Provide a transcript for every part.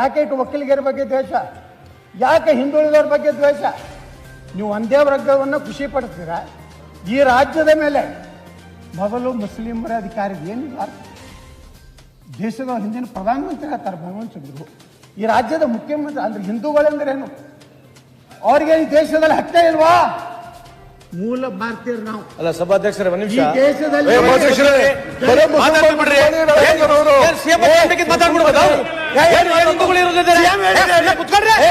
ಯಾಕೆ ಇಟ್ಟು ಒಕ್ಕಲಿಗರ ಬಗ್ಗೆ ದ್ವೇಷ? ಯಾಕೆ ಹಿಂದುಳಿದವ್ರ ಬಗ್ಗೆ ದ್ವೇಷ? ನೀವು ಒಂದೇ ವರ್ಗವನ್ನು ಖುಷಿ ಪಡ್ತೀರಾ? ಈ ರಾಜ್ಯದ ಮೇಲೆ ಮೊದಲು ಮುಸ್ಲಿಮರ ಅಧಿಕಾರಿ ಏನಿಲ್ಲ. ದೇಶದ ಹಿಂದಿನ ಪ್ರಧಾನಮಂತ್ರಿ ಆಗ್ತಾರೆ ಭಗವಂತ ಚಂದ್ರು ಈ ರಾಜ್ಯದ ಮುಖ್ಯಮಂತ್ರಿ ಅಂದ್ರೆ ಹಿಂದೂಗಳೆಂದರೇನು? ಅವ್ರಿಗೆ ಈ ದೇಶದಲ್ಲಿ ಹತ್ತೆ ಇಲ್ವಾ? ಮೂಲ ಭಾರತೀಯರು ನಾವು. ಅಲ್ಲ ಸಭಾಧ್ಯಕ್ಷರೇ ಒಂದು ನಿಮಿಷ. ಈ ದೇಶದಲ್ಲಿ ಏ,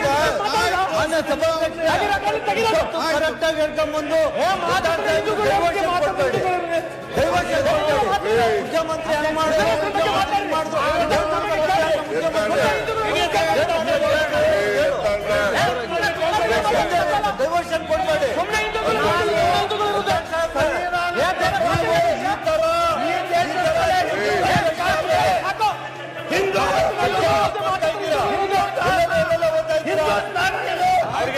ಕರೆಕ್ಟ್ ಆಗಿ ಹೇಳ್ಕೊಂಡ್ಬಂದು ಮುಖ್ಯಮಂತ್ರಿ ಹೆಂಗ್ ಮಾಡಿದ್ರು ಡೈವರ್ಷನ್ ಕೊಡ್ಬೇಡಿ ಒಂದ್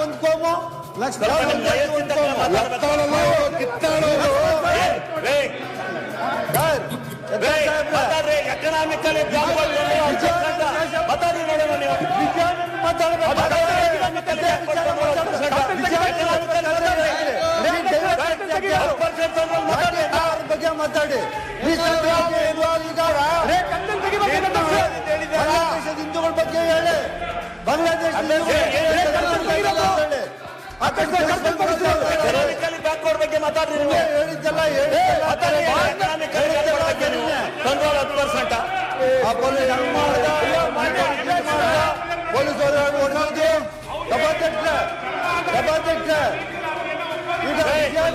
ಒಂದ್ ಕೋಮು ಲಕ್ಷ ಒಂದ್ ಜಾತಿ ಒಂದ್ ಕೋಮು ಎಕನಾಮಿಕಲಿ ಮಾತಾಡಿ ಮಾತಾಡಿ ಬಾಂಗ್ಲಾದೇಶದ ಹಿಂದೂಗಳ ಬಗ್ಗೆ ಹೇಳಿ ಬಾಂಗ್ಲಾದೇಶ ಬಗ್ಗೆ ಮಾತಾಡ್ರಿ ನೀವು ಹೇಳಿದ್ದಲ್ಲ ಹೇಳಿದ್ದಲ್ಲ ಕಂಟ್ರೋಲ್ ಹತ್ತು ಪರ್ಸೆಂಟ್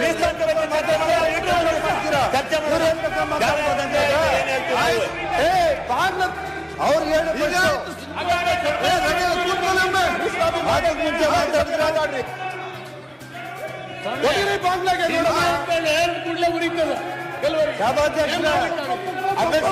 ಮೀಸಲಾತಿ ಬಗ್ಗೆ ಮಾತಾಡ್ತೀರಾ? ಚರ್ಚೆ ಮಾಡೋಣ. ಗಾಳಿಯಾದಂತೆ ಏನ್ ಹೇಳ್ತೀವಿ ನಾವು? ಏ ಬಾಗ್ಲ ಅವ್ರಿಗೆ ಹೇಳಿ ಅದಕ್ಕೆ ಮುಂಚೆ ಮಾತಾಡಿದ್ರೆ ಹೊಡೀರಿ ಬಾಗ್ಲಾಗೆ ಸಭಾಧ್ಯಕ್ಷ ಅಧ್ಯಕ್ಷ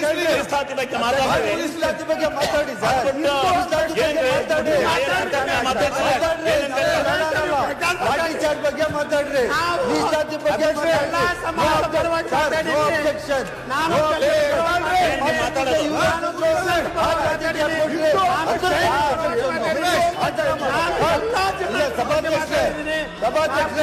ಬಗ್ಗೆ ಅವ್ರಿಗೆ ತಾಕತ್ತಿದೆ ಅಂತ ಚರ್ಚೆ ಮಾಡ್ಸಕ್ಕೆ ಅಧ್ಯಕ್ಷ ಮೀಸಲಾತಿ ಬಗ್ಗೆ ಮಾತಾಡ್ತೀವಿ ಮೀಸಲಾತಿ ಬಗ್ಗೆ ಮಾತಾಡಿ ಸರ್ ಮಾತಾಡಿ ಲಾಠಿ ಚಾರ್ಜ್ ಬಗ್ಗೆ ಮಾತಾಡ್ರಿ ಮೀಸಲಾತಿ ಬಗ್ಗೆ ಅಬ್ಜೆಕ್ಷನ್ ಸಭಾಧ್ಯಕ್ಷ ಸಭಾಧ್ಯಕ್ಷ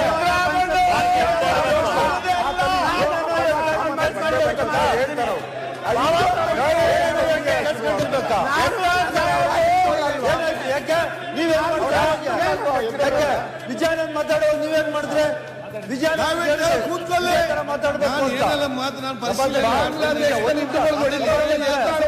ಮಾತಾಡೋ ನೀವೇನ್ ಮಾಡಿದ್ರೆ? ಕೂತ್ಕೊಳ್ಳಿ. ಮಾತಾಡ್ಬೇಕು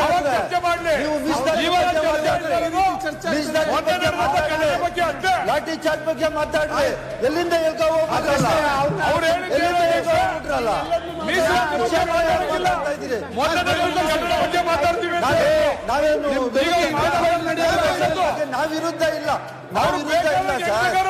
ಅವಾಗ ಚರ್ಚೆ ಮಾಡ್ಲಿ. ಲಾಠಿ ಚಾರ್ಜ್ ಬಗ್ಗೆ ಮಾತಾಡ್ರಿ ಎಲ್ಲಿಂದ ಎಲ್ಕ ನಾವಿರುದ್ಧ ಇಲ್ಲ. ನಾವಿರುದ್ಧ ಇಲ್ಲ ಏನು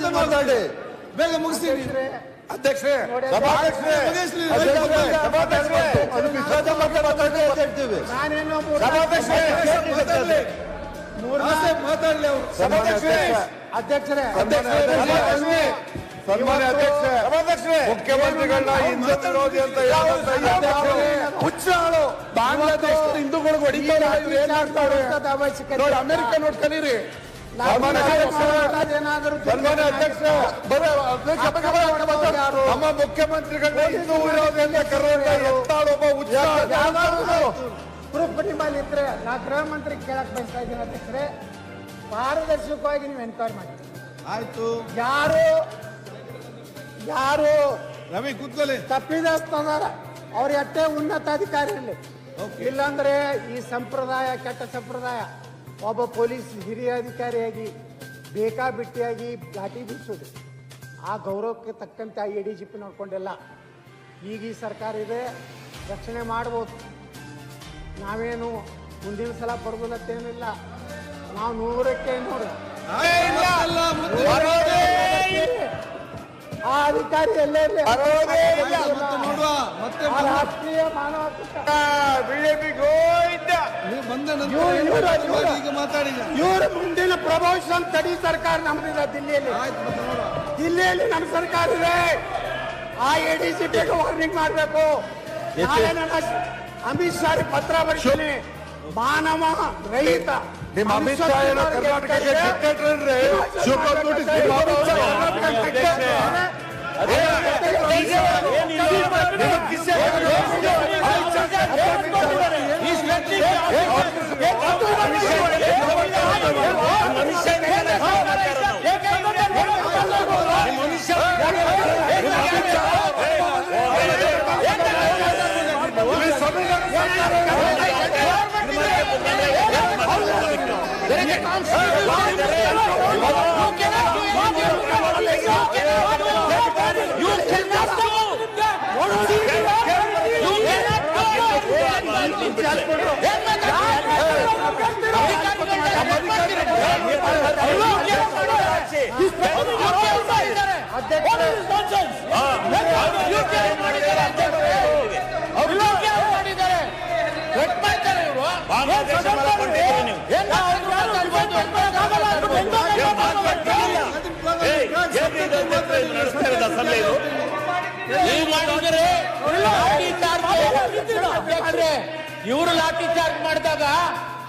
ಅಂತ ಮಾತಾಡಿ. ಬೇಗ ಮಾತಾಡ್ಲಿ ಅವ್ರು. ಸಭಾಧ್ಯಕ್ಷರೇ, ಅಧ್ಯಕ್ಷರೇ. ಸಭಾಧ್ಯಕ್ಷರೇ, ಸನ್ಮಾನ್ಯ ಅಧ್ಯಕ್ಷರೇ, ಸಭಾಧ್ಯಕ್ಷರೇ ಮುಖ್ಯಮಂತ್ರಿಗಳನ್ನ ಹಿಂದೂ ಅಂತ ಹುಚ್ಚಾಳು ಬಾಂಗ್ಲಾದೇಶದ ಹಿಂದೂಗಳಿಗೆ ಹೊಡಿತಾರೆ ನೋಡಿ ಅಮೆರಿಕ ನೋಡಿ ನಮ್ಮ ಮುಖ್ಯಮಂತ್ರಿಗಳನ್ನ ವಿರೋಧಿ ಅಂತ ಕರೆಯುವಂತ ಎತ್ತಾಳೊಬ್ಬ ಪ್ರೂಫ್ ನಿಮ್ಮಲ್ಲಿ ಇದ್ರೆ ನಾ ಗೃಹ ಮಂತ್ರಿ ಕೇಳಕ್ ಬಯಸ್ತಾ ಇದ್ದೀನಿ ಅಧ್ಯಕ್ಷರೇ. ಪಾರದರ್ಶಕವಾಗಿ ನೀವು ಎನ್ಕ್ವೈರಿ ಮಾಡಿ. ಆಯ್ತು. ಯಾರು? ಯಾರು? ರವಿ ಕೂತ್ಕೊಳ್ಳಿ. ತಪ್ಪಿದಸ್ತದಾರ ಅವ್ರ ಎಷ್ಟೇ ಉನ್ನತಾಧಿಕಾರಿ ಇರಲಿ ಇಲ್ಲಾಂದ್ರೆ ಈ ಸಂಪ್ರದಾಯ ಕೆಟ್ಟ ಸಂಪ್ರದಾಯ. ಒಬ್ಬ ಪೊಲೀಸ್ ಹಿರಿಯ ಅಧಿಕಾರಿಯಾಗಿ ಬೇಕಾಬಿಟ್ಟಿಯಾಗಿ ಘಾಟಿ ಬೀಸೋದು ಆ ಗೌರವಕ್ಕೆ ತಕ್ಕಂತೆ ಎ ಡಿ ಜಿ ಪಿ ನೋಡ್ಕೊಂಡಿಲ್ಲ. ಈಗ ಈ ಸರ್ಕಾರ ಇದೆ ರಕ್ಷಣೆ ಮಾಡ್ಬೋದು. ನಾವೇನು ಮುಂದಿನ ಸಲ ಬರೋದಿಲ್ಲತ್ತೇನಿಲ್ಲ ನಾವು ನೂರಕ್ಕೆ ನೂರು. ಅಲ್ಲ, ಆ ಅಧಿಕಾರಿ ಎಲ್ಲೇ ಇರಲಿ. ರಾಷ್ಟ್ರೀಯ ಮಾನವ ಬಿಜೆಪಿ ಬಂದ ನಂತರ ಇವ್ರು- ಈಗ ಮಾತಾಡಿ ಇವರು ಮುಂದಿನ ಪ್ರಭಾವಶಾಲಿ ತಡಿ ಸರ್ಕಾರ ನಮ್ದಿದೆ ದಿಲ್ಲಿಯಲ್ಲಿ ದಿಲ್ಲಿಯಲ್ಲಿ ನಮ್ಮ ಸರ್ಕಾರ ಇದೆ ಆ ಎ ಡಿ ಸಿ ಪಿಗೆ ವಾರ್ನಿಂಗ್ ಮಾಡಬೇಕು ನಾಳೆ ನನ್ನ ಅಮಿತ್ ಶಾ ಪತ್ರ ಬರ್ತೀನಿ ಮಾನವ ರಹಿತ ನಿಮ್ಮ ಅಮಿತ್ ಶಾ ಏನೋ ಕರ್ನಾಟಕಕ್ಕೆ ನೋಟಿಸ್ ನಿಮ್ಮ ಅಮಿತ್ ಶಾ ಕರ್ನಾಟಕಕ್ಕೆ dictator. ನೀವು ಮಾಡಿದರೆ ಲಾಠಿ ಚಾರ್ಜ್ ಇವರು ಲಾಠಿ ಚಾರ್ಜ್ ಮಾಡಿದಾಗ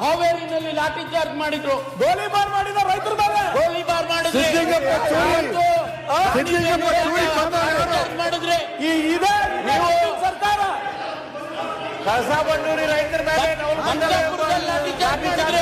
ಹಾವೇರಿನಲ್ಲಿ ಲಾಠಿ ಚಾರ್ಜ್ ಮಾಡಿದ್ರು. ಗೋಲಿಬಾರ್ ಮಾಡಿದ ರೈತರ ಮೇಲೆ ಗೋಲಿಬಾರ್ ಮಾಡಿದ್ರೆ ಈ ಇದೆ ನೀವು ಸರ್ಕಾರ. ರೈತರ ಮೇಲೆ ಲಾಠಿ ಚಾರ್ಜ್ ಮಾಡಿದ್ರೆ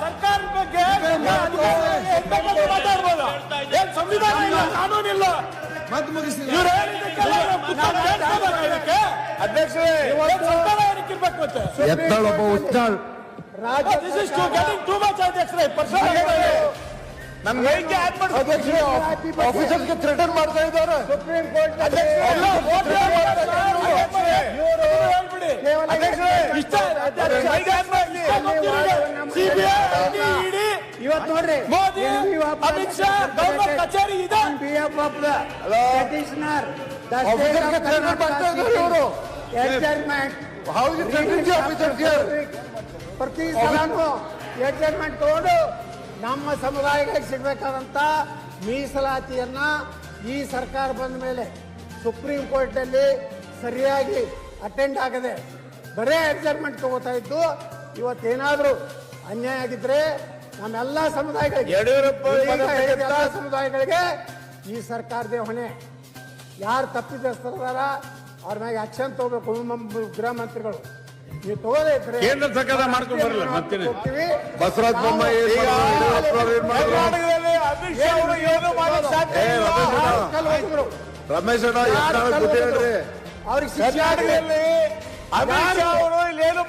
ಸರ್ಕಾರದ ಬಗ್ಗೆ ಮಾತಾಡ್ಬೋದ? ಏನ್ ಸಂವಿಧಾನ ಇಲ್ಲ ಮತ್ತೆ ಹೇಳಿದ್ದಕ್ಕೆಲ್ಲ ನಾವು ಕೂತ್ಕೊಂಡು ಕೇಳ್ಕೊಬೇಕು ಇದಕ್ಕೆ. ಅಧ್ಯಕ್ಷರೇ ಸರ್ಕಾರ ಸಂತಾನ ಏನಕ್ಕೆ ಇರ್ಬೇಕು ಮತ್ತೆ? ಎದ್ದಾಳೊಬ್ಬ ಉಚ್ಚಾಳ್ ರಾಜ್ಯ This is too getting too much, ಅಧ್ಯಕ್ಷರೇ. Personal ಆಗಿ. ನನ್ನ ಮೈಗೆ ಆಡ್ ಮಾಡಿ ಅಧ್ಯಕ್ಷರೇ ಆಫೀಸರ್ಗೆ ಥ್ರೆಟನ್ ಮಾಡ್ತಾ ಇದ್ದಾರೆ ಸುಪ್ರೀಂ ಕೋರ್ಟ್ ಎಲ್ಲ vote ಅಧ್ಯಕ್ಷರೇ. ಇವ್ರು ಹೇಳ್ಬಿಡಿ. ಅಧ್ಯಕ್ಷರೇ ಇಷ್ಟ ಅಧ್ಯಕ್ಷರೇ. ಮೈಗೆ ಆಡ್ ಮಾಡ್ಲಿ CBI, ED, ಇವತ್ತು ನೋಡ್ರಿ ಮೋದಿ ಅಮಿತ್ ಶಾ ಗವರ್ನರ್ ಕಚೇರಿ ಇದೆ behalf of the petitioner the Officer ಗೆ threaten ಮಾಡ್ತಾ ಇದ್ದಾರೆ ಇವರು. ಎಡ್ಜರ್ಮೆಂಟ್ How is it threatening the officers here? ಪ್ರತಿ ಸಲನೂ ಎಡ್ಜರ್ಮೆಂಟ್ ತಗೊಂಡು ನಮ್ಮ ಸಮುದಾಯಗಳಿಗೆ ಸಿಗಬೇಕಾದಂಥ ಮೀಸಲಾತಿಯನ್ನು ಈ ಸರ್ಕಾರ ಬಂದ ಮೇಲೆ ಸುಪ್ರೀಂ ಕೋರ್ಟಲ್ಲಿ ಸರಿಯಾಗಿ ಅಟೆಂಡ್ ಆಗದೆ ಬರೇ ಅಡ್ಜಸ್ಟ್ಮೆಂಟ್ ತಗೋತಾ ಇದ್ದು ಇವತ್ತೇನಾದರೂ ಅನ್ಯಾಯ ಆಗಿದ್ರೆ ನಮ್ಮೆಲ್ಲ ಸಮುದಾಯಗಳಿಗೆ ಎಲ್ಲ ಸಮುದಾಯಗಳಿಗೆ ಈ ಸರ್ಕಾರದೇ ಹೊಣೆ. ಯಾರು ತಪ್ಪಿದಸ್ತಾರ ಅವ್ರ ಮ್ಯಾಗೆ ಆಕ್ಷನ್ ತಗೋಬೇಕು ಗೃಹ ಮಂತ್ರಿಗಳು. ಕೇಂದ್ರ ಸರ್ಕಾರ ಮಾಡ್ಕೊಂಡು ಬರಲ್ಲ, ಮತ್ತೇನೆ? ಹೋಗ್ತೀವಿ. ಬಸವರಾಜ ಬೊಮ್ಮಾಯಿ ರಮೇಶ್ ಕರ್ನಾಟಕದಲ್ಲಿ ಅಮಿತ್ ಶಾ ಅವರು ಇಲ್ಲೇನು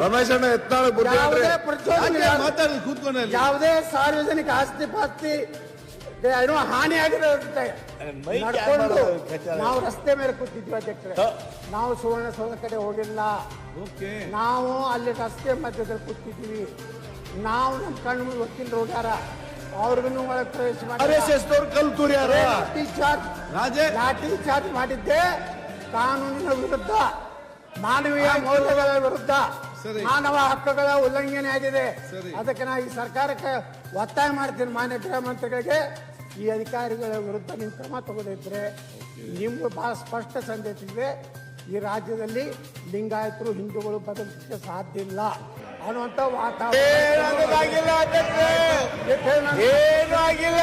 ರಮೇಶ್ ಅಣ್ಣ ಎತ್ತಾಳ ಯಾವುದೇ ಪ್ರಚೋದನೆ ಯಾಕೆ ಮಾತಾಡಿ ಕೂತ್ಕೊಂಡು ಯಾವುದೇ ಸಾರ್ವಜನಿಕ ಆಸ್ತಿ ಪಾಸ್ತಿ ಏನೋ ಹಾನಿ ಆಗಿರೋದು ನಡ್ಕೊಂಡು ನಾವು ರಸ್ತೆ ಮೇಲೆ ಕೂತಿದ್ವಿ ಅಧ್ಯಕ್ಷರೇ. ನಾವು ಸುವರ್ಣಸೌಧ ಕಡೆ ಹೋಗಿಲ್ಲ. ನಾವು ಅಲ್ಲಿ ರಸ್ತೆ ಮಧ್ಯದಲ್ಲಿ ಕೂತಿದ್ವಿ ನಾವು ನಮ್ಮ ಕಣ್ಣು ವಕೀಲರು ಹೋಗ್ಯಾರ. ಅವ್ರಿಗೂ ಒಳಗೆ ಪ್ರವೇಶ ಮಾಡಿ ಲಾಠಿ ಚಾರ್ಜ್ ಮಾಡಿದ್ದೆ. ಕಾನೂನಿನ ವಿರುದ್ಧ ಮಾನವೀಯ ಮೌಲ್ಯಗಳ ವಿರುದ್ಧ ಮಾನವ ಹಕ್ಕುಗಳ ಉಲ್ಲಂಘನೆ ಆಗಿದೆ. ಅದಕ್ಕೆ ನಾ ಈ ಸರ್ಕಾರಕ್ಕೆ ಒತ್ತಾಯ ಮಾಡ್ತೀನಿ ಮಾನ್ಯ ಗೃಹ ಮಂತ್ರಿಗಳಿಗೆ. ಈ ಅಧಿಕಾರಿಗಳ ವಿರುದ್ಧ ನೀವು ಕ್ರಮ ತಗೊಂಡಿದ್ರೆ ನಿಮ್ಗೆ ಬಹಳ ಸ್ಪಷ್ಟ ಸಂದೇಶ ಇದೆ. ಈ ರಾಜ್ಯದಲ್ಲಿ ಲಿಂಗಾಯತರು ಹಿಂದೂಗಳು ಬದಲಿಸಲಿಕ್ಕೆ ಸಾಧ್ಯ ಇಲ್ಲ ಅನ್ನುವಂಥ ಏನಾಗೋದಾಗಿಲ್ಲ ಅಧ್ಯಕ್ಷರೇ. ವಾತಾವರಣ ಏನೂ ಆಗಿಲ್ಲ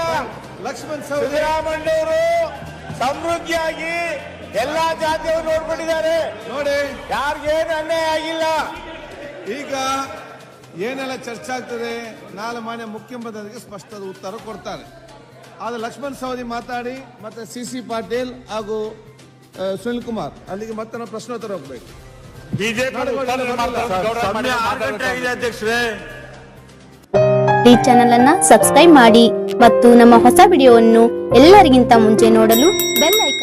ಲಕ್ಷ್ಮಣ್ ಸವದಿ ಸಿದ್ದರಾಮಯ್ಯವರು ಸಮೃದ್ಧಿಯಾಗಿ ಎಲ್ಲಾ ಜಾತಿಯವರು ನೋಡ್ಕೊಂಡಿದ್ದಾರೆ. ನೋಡಿ. ಯಾರಿಗೇನು ಅನ್ಯಾಯ ಆಗಿಲ್ಲ. ಈಗ ಏನೆಲ್ಲ ಚರ್ಚೆ ಆಗ್ತದೆ ನಾಳೆ ಮಾನ್ಯ ಮುಖ್ಯಮಂತ್ರಿ ಸ್ಪಷ್ಟದ ಉತ್ತರ ಕೊಡ್ತಾರೆ. ಆದ್ರೆ ಲಕ್ಷ್ಮಣ್ ಸವದಿ ಮಾತಾಡಿ ಮತ್ತೆ ಸಿ ಸಿ ಪಾಟೀಲ್ ಹಾಗೂ ಸುನಿಲ್ ಕುಮಾರ್. ಅಲ್ಲಿಗೆ ಮತ್ತೆ ನಾವು ಪ್ರಶ್ನೋತ್ತರ ಹೋಗ್ಬೇಕು. ಈ ಚಾನೆಲ್ ಅನ್ನ ಸಬ್ಸ್ಕ್ರೈಬ್ ಮಾಡಿ ಮತ್ತು ನಮ್ಮ ಹೊಸ ವಿಡಿಯೋವನ್ನು ಎಲ್ಲರಿಗಿಂತ ಮುಂಚೆ ನೋಡಲು ಬೆಲ್ ಐಕಾನ್